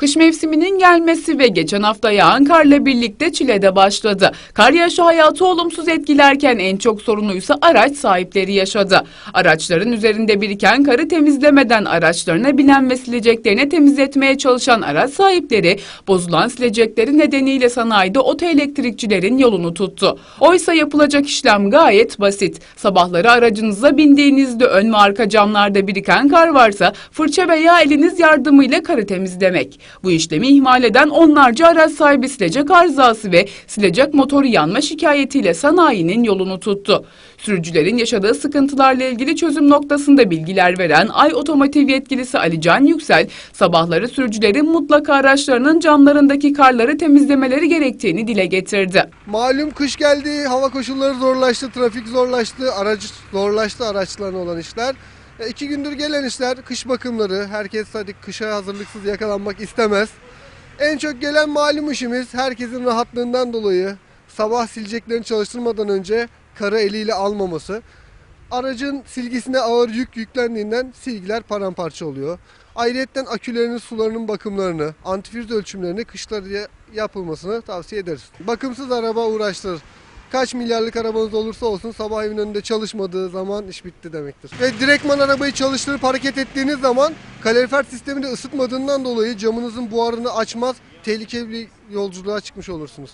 Kış mevsiminin gelmesi ve geçen hafta yağan karla birlikte çilede başladı. Kar yağışı hayatı olumsuz etkilerken en çok sorunuysa araç sahipleri yaşadı. Araçların üzerinde biriken karı temizlemeden araçlarına binen ve sileceklerini temizletmeye çalışan araç sahipleri bozulan silecekleri nedeniyle sanayide otoelektrikçilerin yolunu tuttu. Oysa yapılacak işlem gayet basit. Sabahları aracınıza bindiğinizde ön ve arka camlarda biriken kar varsa fırça veya eliniz yardımıyla karı temizlemek. Bu işlemi ihmal eden onlarca araç sahibi silecek arızası ve silecek motoru yanma şikayetiyle sanayinin yolunu tuttu. Sürücülerin yaşadığı sıkıntılarla ilgili çözüm noktasında bilgiler veren Ay Otomotiv yetkilisi Ali Can Yüksel, sabahları sürücülerin mutlaka araçlarının camlarındaki karları temizlemeleri gerektiğini dile getirdi. Malum kış geldi, hava koşulları zorlaştı, trafik zorlaştı, aracı zorlaştı araçlarına olan işler. E, iki gündür gelen işler, kış bakımları. Herkes hadi kışa hazırlıksız yakalanmak istemez. En çok gelen malum işimiz herkesin rahatlığından dolayı sabah sileceklerini çalıştırmadan önce karı eliyle almaması. Aracın silgisine ağır yük yüklendiğinden silgiler paramparça oluyor. Ayrıca akülerinin sularının bakımlarını, antifriz ölçümlerini kışları yapılmasını tavsiye ederiz. Bakımsız araba uğraştırır. Kaç milyarlık arabanız olursa olsun sabah evin önünde çalışmadığı zaman iş bitti demektir. Ve direktman arabayı çalıştırıp hareket ettiğiniz zaman kalorifer sistemini ısıtmadığından dolayı camınızın buharını açmaz, tehlikeli bir yolculuğa çıkmış olursunuz.